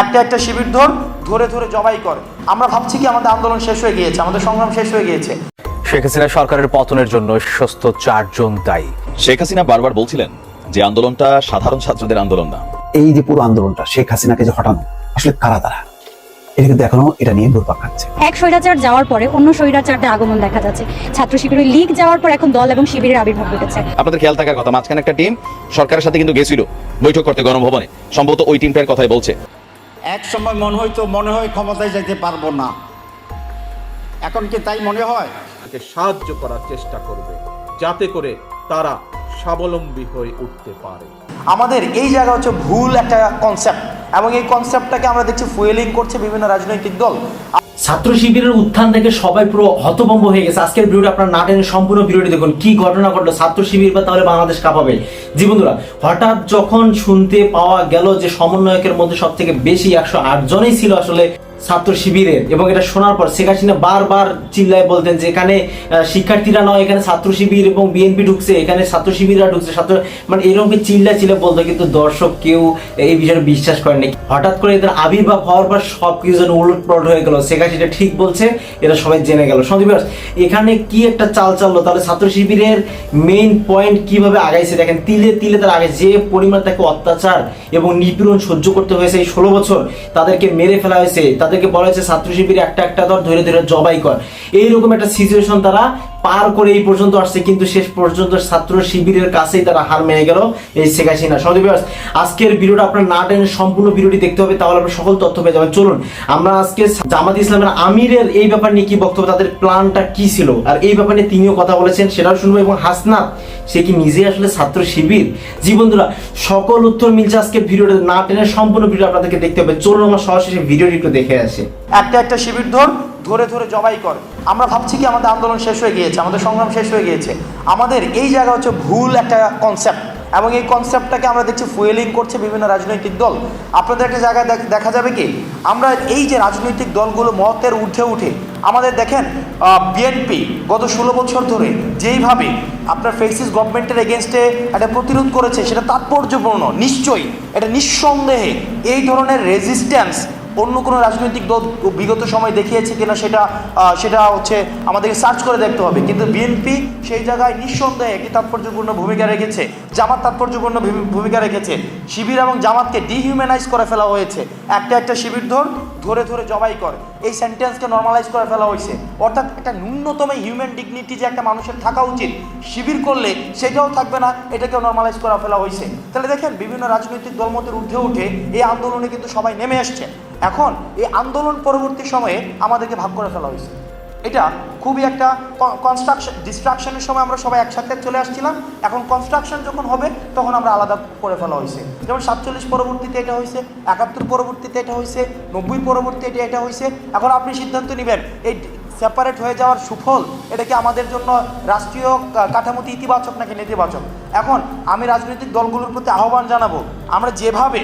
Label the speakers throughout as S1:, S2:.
S1: একটা একটা শিবির ধর ধরে ধরে জবাই করে। আমরা ভাবছি কি আমাদের আন্দোলন শেষ হয়ে গিয়েছে আমাদের সংগ্রাম শেষ হয়ে গিয়েছে।
S2: শেখ হাসিনা সরকারের পতনের জন্য শীর্ষস্থ চারজন দায়ী।
S3: শেখ হাসিনা বারবার বলছিলেন যে আন্দোলনটা সাধারণ ছাত্রদের আন্দোলন না।
S4: এই যে পুরো আন্দোলনটা শেখ হাসিনাকে যে হটানো আসলে কারা তারা? এটা কিন্তু এখনও এটা নিয়ে ঘুরপাক খাচ্ছে।
S5: এক স্বৈরাচার যাওয়ার পরে অন্য স্বৈরাচারদের আগমন দেখা যাচ্ছে। ছাত্র শিবিরের লীগ যাওয়ার পর এখন দল এবং শিবিরের আবির্ভাব ঘটেছে।
S3: আপনাদের খেয়াল থাকার কথা মাঝখানে একটা টিম সরকারের সাথে কিন্তু গেছিল বৈঠক করতে গণভবনে। সম্ভবত ওই টিমটার কথাই বলছে।
S6: এক সময় মনে হয়তো মনে হয় ক্ষমতায় যেতে পারব না। এখন কি তাই মনে হয়?
S7: তাকে সাহায্য করার চেষ্টা করবে যাতে করে তারা স্বাবলম্বী হয়ে উঠতে পারে।
S1: আমাদের এই জায়গা হচ্ছে ভুল একটা কনসেপ্ট এবং এই কনসেপ্টটাকে আমরা দেখছি ফুয়েলিং করছে বিভিন্ন রাজনৈতিক দল।
S8: ছাত্র শিবিরের উত্থান থেকে সবাই পুরো হতভম্ব হয়ে গেছে। আজকের ভিডিওটা আপনার না টেনে সম্পূর্ণ ভিডিওটি দেখুন। কি ঘটনা ঘটলো? ছাত্র শিবির বা তাহলে বাংলাদেশ কাঁপাবে জি বন্ধুরা, হঠাৎ যখন শুনতে পাওয়া গেল যে সমন্বয়কের মধ্যে সব থেকে বেশি একশো আট জনই ছিল আসলে ছাত্র শিবিরের, এবং এটা শোনার পর শেখ হাসিনা বারবার চিল্লায় বলতেন যে এখানে শিক্ষার্থীরা নয়, এখানে ছাত্র শিবির এবং বিএনপি ঢুকছে, এখানে ছাত্র শিবিররা ঢুকছে, ছাত্র মানে এরকম চিল্লা চিল্লা বলতো, কিন্তু দর্শক কেউ এই বিষয়ে বিশ্বাস করেনি হঠাৎ করে এদের আবির্ভাব হওয়ার পর সব কিছু যেন উলট পালট হয়ে গেল। শেখ হাসিনা ঠিক বলছে এটা সবাই জেনে গেল। সন্দীপ এখানে কি একটা চাল চাললো? তাহলে ছাত্র শিবিরের মেইন পয়েন্ট কীভাবে আগাইছে? দেখেন, তিলে তিলে তার আগে যে পরিমাণ তাকে অত্যাচার এবং নিপীড়ন সহ্য করতে হয়েছে এই ষোলো বছর, তাদেরকে মেরে ফেলা হয়েছে। তাদেরকে বলা হয়েছে, ছাত্র শিবির একটা একটা ধর ধরে ধরে জবাই কর। এইরকম একটা সিচুয়েশন তারা পার করে এই পর্যন্ত আসছে, কিন্তু শেষ পর্যন্ত ছাত্র শিবিরের কাছেই তারা হার মেনে গেল এই শেখ হাসিনা। সন্দীপ আজকের ভিডিওটা আপনার না টেনে সম্পূর্ণ ভিডিওটি দেখতে হবে, তাহলে আপনার সকল তথ্য পেয়ে যাবেন। চলুন, আমরা আজকে জামাত ইসলামের আমিরের এই ব্যাপার নিয়ে কি বক্তব্য, তাদের প্ল্যানটা কি ছিল? আর এই ব্যাপারে নিয়ে তিনিও কথা বলেছেন, সেটাও শুনব। এবং হাসনাত, সে কি নিজে আসলে ছাত্র শিবির? জি বন্ধুরা, সকল উত্তর মিলছে আজকে ভিডিওটা না টেনে সম্পূর্ণ ভিডিও আপনাদেরকে দেখতে হবে। চলুন, আমার সরাসরি ভিডিওটি একটু দেখে আসে।
S1: একটা একটা শিবির ধর ধরে ধরে জবাই করে। আমরা ভাবছি কি আমাদের আন্দোলন শেষ হয়ে গিয়েছে, আমাদের সংগ্রাম শেষ হয়ে গিয়েছে। আমাদের এই জায়গা হচ্ছে ভুল একটা কনসেপ্ট এবং এই কনসেপ্টটাকে আমরা দেখছি ফুয়েলিং করছে বিভিন্ন রাজনৈতিক দল। আপনাদের একটা জায়গায় দেখ- যাবে কি? আমরা এই যে রাজনৈতিক দলগুলো মতের ঊর্ধ্বে উঠে, আমাদের দেখেন বিএনপি গত ষোলো বছর ধরে যেইভাবে আপনার ফেসিস গভর্নমেন্টের এগেনস্টে একটা প্রতিরোধ করেছে, সেটা তাৎপর্যপূর্ণ, নিশ্চয়ই। এটা নিঃসন্দেহে এই ধরনের রেজিস্ট্যান্স অন্য কোনো রাজনৈতিক দল বিগত সময় দেখিয়েছে কিনা সেটা সেটা হচ্ছে আমাদেরকে সার্চ করে দেখতে হবে। কিন্তু বিএনপি সেই জায়গায় নিঃসন্দেহে একটি তাৎপর্যপূর্ণ ভূমিকা রেখেছে, জামাত তাৎপর্যপূর্ণ ভূমি- ভূমিকা রেখেছে। শিবির এবং জামাতকে ডিহিউম্যানাইজ করে ফেলা হয়েছে। একটা একটা শিবির ধর, ধরে ধরে জবাই করে। এই সেন্টেন্সকে নর্মালাইজ করে ফেলা হয়েছে। অর্থাৎ একটা ন্যূনতম হিউম্যান ডিগনিটি যে একটা মানুষের থাকা উচিত, শিবির করলে সেটাও থাকবে না, এটাকেও নর্মালাইজ করা ফেলা হয়েছে। তাহলে দেখেন, বিভিন্ন রাজনৈতিক দলমতের উঠে উঠে এই আন্দোলনে কিন্তু সবাই নেমে আসছে এখন এই আন্দোলন পরবর্তী সময়ে আমাদেরকে ভাগ করে ফেলা হয়েছে। এটা খুবই একটা কনস্ট্রাকশন ডিস্ট্রাকশনের সময় আমরা সবাই একসাথে চলে আসছিলাম। এখন কনস্ট্রাকশন যখন হবে, তখন আমরা আলাদা করে ফেলা হয়েছে। যেমন সাতচল্লিশ পরবর্তীতে এটা হয়েছে, একাত্তর পরবর্তীতে এটা হয়েছে, নব্বই পরবর্তীতে এটা এটা হয়েছে। এখন আপনি সিদ্ধান্ত নেবেন, এই সেপারেট হয়ে যাওয়ার সুফল, এটা কি আমাদের জন্য রাষ্ট্রীয় কাঠামোতে ইতিবাচক নাকি নেতিবাচক? এখন আমি রাজনৈতিক দলগুলোর প্রতি আহ্বান জানাব, আমরা যেভাবে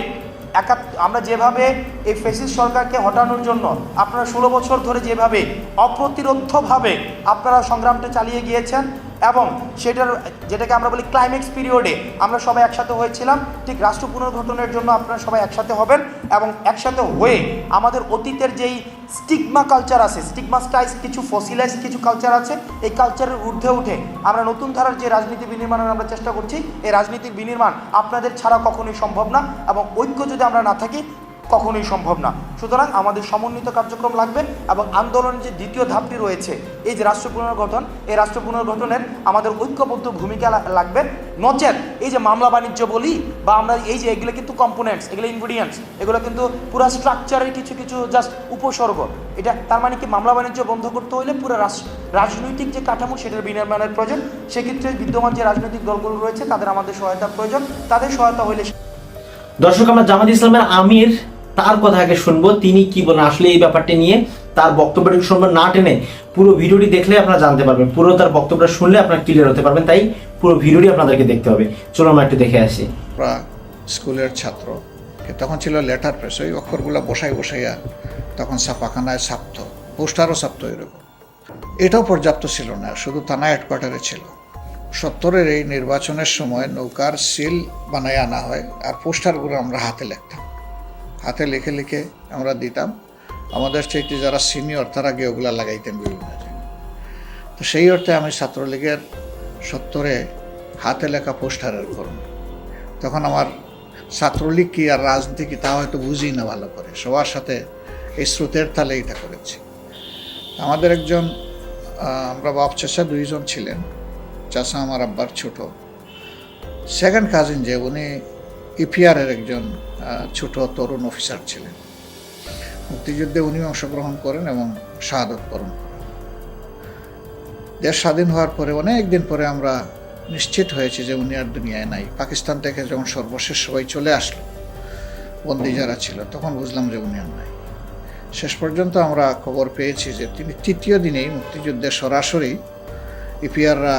S1: একা আমরা যেভাবে এই ফেসিস সরকারকে হটানোর জন্য আপনারা ষোলো বছর ধরে যেভাবে অপ্রতিরোধ্যভাবে আপনারা সংগ্রামটা চালিয়ে গিয়েছেন এবং সেটার যেটাকে আমরা বলি ক্লাইম্যাক্স পিরিয়ডে আমরা সবাই একসাথে হয়েছিলাম। ঠিক রাষ্ট্র পুনর্গঠনের জন্য আপনারা সবাই একসাথে হবেন এবং একসাথে হয়ে আমাদের অতীতের যেই স্টিগমা কালচার আছে স্টিগমাস্টাইজ কিছু ফসিলাইজ কিছু কালচার আছে, এই কালচারের ঊর্ধ্বে উঠে আমরা নতুন ধারার যে রাজনীতি বিনির্মাণের আমরা চেষ্টা করছি, এই রাজনীতির বিনির্মাণ আপনাদের ছাড়া কখনোই সম্ভব না এবং ঐক্য যদি আমরা না থাকি কখনোই সম্ভব না। সুতরাং আমাদের সমন্বিত কার্যক্রম লাগবে এবং আন্দোলনের যে দ্বিতীয় ধাপটি রয়েছে, এই যে রাষ্ট্র পুনর্গঠন, এই রাষ্ট্র পুনর্গঠনের আমাদের ঐক্যবদ্ধ ভূমিকা লাগবে। নচেত এই যে মামলা বাণিজ্য বলি, বা আমরা এই যে এগুলো কিন্তু কম্পোনেন্টস এগুলো ইনগ্রিডিয়েন্টস এগুলো কিন্তু পুরো স্ট্রাকচারের কিছু কিছু জাস্ট উপসর্গ। এটা তার মানে কি মামলা বাণিজ্য বন্ধ করতে হলে পুরো রাজনৈতিক যে কাঠামো, সেটার বিনির্মাণের প্রয়োজন। সেক্ষেত্রে বিদ্যমান যে রাজনৈতিক দলগুলো রয়েছে, তাদের আমাদের সহায়তার প্রয়োজন। তাদের সহায়তা হইলে
S8: দর্শক, আমরা জামাত ইসলামের আমির তার কথা আগে শুনব, তিনি কি বলেন, আসলে এই ব্যাপারটি নিয়ে তার বক্তব্যটি শুনব না টেনে পুরো ভিডিওটি দেখলে আপনারা জানতে পারবেন। পুরো তার বক্তব্যটা শুনলে আপনারা ক্লিয়ার হতে পারবেন, তাই পুরো ভিডিওটি আপনাদেরকে দেখতে হবে। চলো আমরা একটু দেখে আসি।
S9: স্কুলের ছাত্র তখন ছিল লেটার প্রেস, ওই অক্ষরগুলো বসাই বসাইয়া তখন ছাপাখানায় ছাপত, পোস্টারও ছাপত এরকম। এটাও পর্যাপ্ত ছিল না, শুধু থানা হেডকোয়ার্টারে ছিল। সত্তরের এই নির্বাচনের সময় নৌকার সিল বানায় আনা হয়, আর পোস্টারগুলো আমরা হাতে লিখতাম। হাতে লিখে লিখে আমরা দিতাম। আমাদের চাইতে যারা সিনিয়র তারা গিয়ে ওগুলা লাগাইতেন বিভিন্ন তো সেই অর্থে আমি ছাত্রলীগের সত্তরে হাতে লেখা পোস্টারের কর্মী। তখন আমার ছাত্রলীগ কি আর রাজনীতি কি তা হয়তো বুঝি না ভালো করে। সবার সাথে এই স্রোতের তালে এটা করেছি। আমাদের একজন আমরা বাপ চাষা দুইজন ছিলেন। চাষা আমার আব্বার ছোট। সেকেন্ড কাজিন যে, উনি ইপিআরের একজন ছোট তরুণ অফিসার ছিলেন। মুক্তিযুদ্ধে উনি অংশগ্রহণ করেন এবং শাহাদত করেন। দেশ স্বাধীন হওয়ার পরে, অনেক দিন পরে আমরা নিশ্চিত হয়েছি যে উনি আর দুনিয়ায় নাই। পাকিস্তান থেকে যখন সর্বশেষ সবাই চলে আসলো, বন্দি যারা ছিল, তখন বুঝলাম যে উনি আর নাই। শেষ পর্যন্ত আমরা খবর পেয়েছি যে তিনি তৃতীয় দিনেই মুক্তিযুদ্ধে সরাসরি ইপিআররা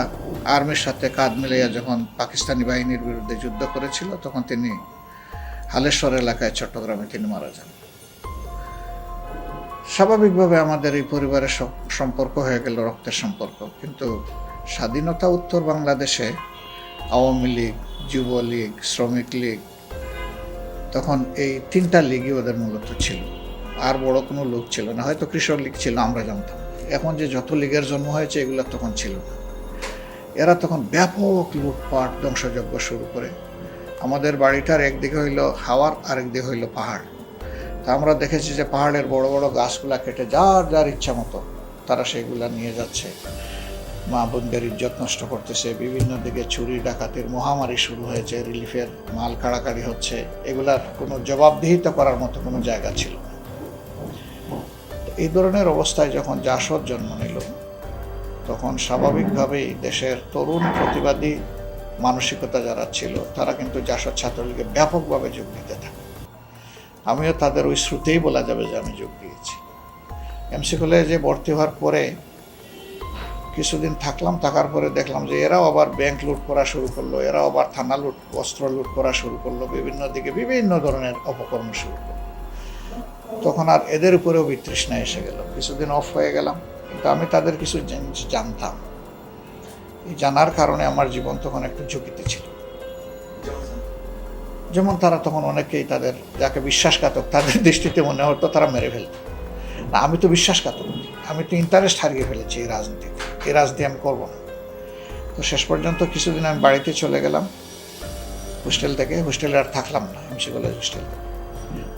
S9: আর্মির সাথে কাঁধ মিলাইয়া যখন পাকিস্তানি বাহিনীর বিরুদ্ধে যুদ্ধ করেছিল, তখন তিনি হালেশ্বর এলাকায় চট্টগ্রামে তিনি মারা যান। স্বাভাবিকভাবে আমাদের এই পরিবারের সম্পর্ক হয়ে গেল রক্তের সম্পর্ক। কিন্তু স্বাধীনতা উত্তর বাংলাদেশে আওয়ামী লীগ যুবলীগ শ্রমিক লীগ, তখন এই তিনটা লীগই ওদের মূলত ছিল। আর বড় কোনো লোক ছিল না। হয়তো কৃষক লীগ ছিল, আমরা জানতাম। এখন যে যত লীগের জন্ম হয়েছে, এগুলো তখন ছিল না। এরা তখন ব্যাপক লুটপাট, ধ্বংসযজ্ঞ শুরু করে। আমাদের বাড়িটার একদিকে হইল হাওয়ার, আরেকদিকে হইল পাহাড়। তা আমরা দেখেছি যে পাহাড়ের বড় বড় গাছগুলা কেটে যার যার ইচ্ছা মতো তারা সেগুলা নিয়ে যাচ্ছে। মা বোনদের ইজ্জত নষ্ট করতেছে, বিভিন্ন দিকে চুরি, ডাকাতির মহামারী শুরু হয়েছে, রিলিফের মাল কাড়াকাড়ি হচ্ছে। এগুলার কোনো জবাবদিহিত করার মতো কোনো জায়গা ছিল না। এই ধরনের অবস্থায় যখন জাসদ জন্ম নিল, তখন স্বাভাবিকভাবেই দেশের তরুণ প্রতিবাদী মানসিকতা যারা ছিল, তারা কিন্তু জাসদ ছাত্রলীগে ব্যাপকভাবে যোগ দিতে থাকে। আমিও তাদের ওই শ্রুতেই বলা যাবে যে আমি যোগ দিয়েছি। এমসি কলেজে ভর্তি হওয়ার পরে কিছুদিন থাকলাম, থাকার পরে দেখলাম যে এরাও আবার ব্যাংক লুট করা শুরু করল, এরাও আবার থানা লুট, অস্ত্র লুট করা শুরু করল, বিভিন্ন দিকে বিভিন্ন ধরনের অপকর্ম শুরু করল। তখন আর এদের উপরেও বিতৃষ্ণা এসে গেল। কিছুদিন অফ হয়ে গেলাম, কিন্তু আমি তাদের কিছু জিনিস জানতাম। এই জানার কারণে আমার জীবন তখন একটু ঝুঁকিতে ছিল। যেমন তারা তখন অনেকেই তাদের, যাকে বিশ্বাসঘাতক তাদের দৃষ্টিতে মনে হতো, তারা মেরে ফেলত। না, আমি তো বিশ্বাসঘাতক আমি তো ইন্টারেস্ট হারিয়ে ফেলেছি এই রাজনীতিতে। এই রাজনীতি আমি করব না। তো শেষ পর্যন্ত কিছুদিন আমি বাড়িতে চলে গেলাম। হোস্টেল থেকে। হোস্টেলে আর থাকলাম না। এমসি কলেজ হোস্টেল থেকে।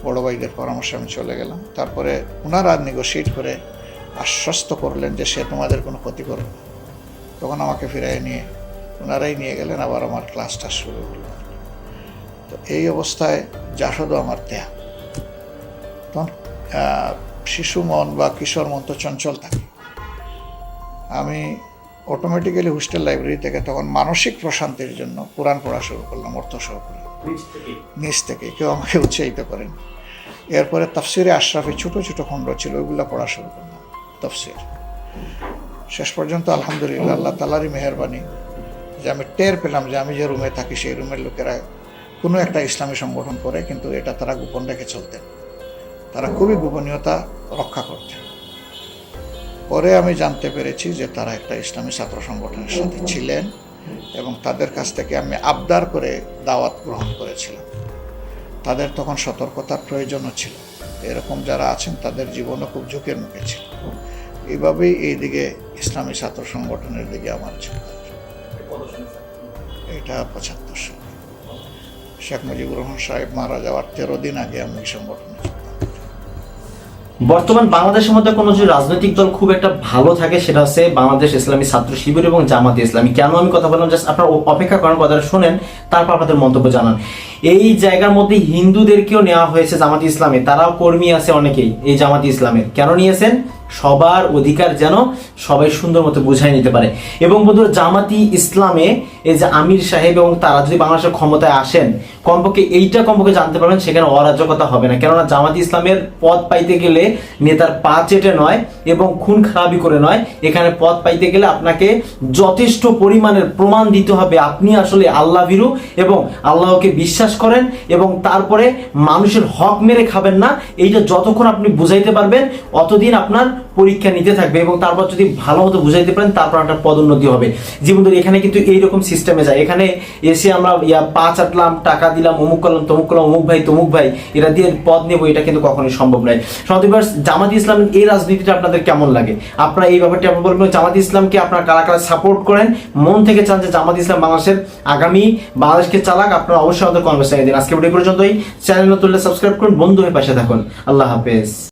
S9: বড় ভাইদের পরামর্শে আমি চলে গেলাম। তারপরে ওনারা নেগোশিয়েট করে আশ্বস্ত করলেন যে সে তোমাদের কোনো ক্ষতি করবে না। তখন আমাকে ফিরাই নিয়ে ওনারাই নিয়ে গেলেন, আবার আমার ক্লাসটা শুরু হলো। তো এই অবস্থায় জাসদও আমার দেয়া। তখন শিশু মন বা কিশোর মন তো চঞ্চল থাকে। আমি অটোমেটিক্যালি হোস্টেল লাইব্রেরি থেকে তখন মানসিক প্রশান্তির জন্য কোরআন পড়া শুরু করলাম, অর্থ সহকারে। নিচ থেকে। কেউ আমাকে উৎসাহিত করেন। এরপরে তফসিরে আশরাফি ছোট ছোট খণ্ড ছিল, ওইগুলো পড়া শুরু করলাম, তফসির। শেষ পর্যন্ত আলহামদুলিল্লাহ, আল্লাহ তালারই মেহরবানি যে আমি টের পেলাম যে আমি যে রুমে থাকি, সেই রুমের লোকেরা কোনো একটা ইসলামী সংগঠন করে, কিন্তু এটা তারা গোপন রেখে চলতেন। তারা খুবই গোপনীয়তা রক্ষা করতেন। পরে আমি জানতে পেরেছি যে তারা একটা ইসলামী ছাত্র সংগঠনের সাথে ছিলেন। এবং তাদের কাছ থেকে আমি আবদার করে দাওয়াত গ্রহণ করেছিলাম। তাদের তখন সতর্কতার প্রয়োজনও ছিল। এরকম যারা আছেন, তাদের জীবনও খুব ঝুঁকির মুখে ছিল। এইভাবেই এই দিকে ইসলামী ছাত্র সংগঠনের দিকে আমার ঝুঁক এটা পঁচাত্তর সাল। শেখ মুজিবুর রহমান সাহেব মারা যাওয়ার তেরো দিন আগে আমি এই সংগঠনে।
S8: বর্তমান বাংলাদেশের মধ্যে কোনো যে রাজনৈতিক দল খুব একটা ভালো থাকে, সেটা হচ্ছে বাংলাদেশ ইসলামী ছাত্র শিবির এবং জামাতে ইসলামী। কেন আমি কথা বললাম? জাস্ট আপনারা অপেক্ষা করেন, কথাটা শোনেন, তারপর আপনাদের মন্তব্য জানান। এই জায়গার মধ্যে হিন্দুদেরকেও নেওয়া হয়েছে জামাতে ইসলামে। তারাও কর্মী আছে অনেকেই এই জামাতে ইসলামের কেন নিয়েছেন? সবার অধিকার যেন সবাই সুন্দর মতো বুঝাই নিতে পারে। এবং বন্ধুরা, জামাতি ইসলামে এই যে আমির সাহেব এবং তারা যদি বাংলাদেশের ক্ষমতায় আসেন, কমপক্ষে এইটা কমপক্ষে জানতে পারবেন সেখানে অরাজকতা হবে না। কেননা জামাতি ইসলামের পদ পাইতে গেলে নেতার পা চেটে নয় এবং খুন খারাপি করে নয়। এখানে পদ পাইতে গেলে আপনাকে যথেষ্ট পরিমাণের প্রমাণ দিতে হবে আপনি আসলে আল্লাহ ভীরু এবং আল্লাহকে বিশ্বাস করেন এবং তারপরে মানুষের হক মেরে খাবেন না। এইটা যতক্ষণ আপনি বুঝাইতে পারবেন, অতদিন আপনার পরীক্ষা নিতে থাকবে এবং তারপর যদি ভালো মতো বুঝাইতে পারেন তারপর একটা পদোন্নতি হবে। জীবন এখানে কিন্তু এইরকম সিস্টেমে যায়। এখানে এসে আমরা, ইয়া, পা চাটলাম, টাকা দিলাম, অমুক করলাম, তমুক করলাম, অমুক ভাই, তমুক ভাই, এরা দিয়ে পদ নেব, এটা কিন্তু কখনোই সম্ভব নয়। সমাধিবাস জামাত ইসলাম, এই রাজনীতিটা আপনাদের কেমন লাগে? আপনারা এই ব্যাপারটি আপনার বলবেন, জামাত ইসলামকে আপনারা কারা কারা সাপোর্ট করেন? মন থেকে চান যে জামাত ইসলাম বাংলাদেশের আগামী, বাংলাদেশকে চালাক, আপনারা অবশ্যই আমাদের কনভার্সেশন দিন। আজকে ভিডিও পর্যন্তই। চ্যানেল নতুন সাবস্ক্রাইব করুন, বন্ধু হয়ে পাশে থাকুন। আল্লাহ হাফেজ।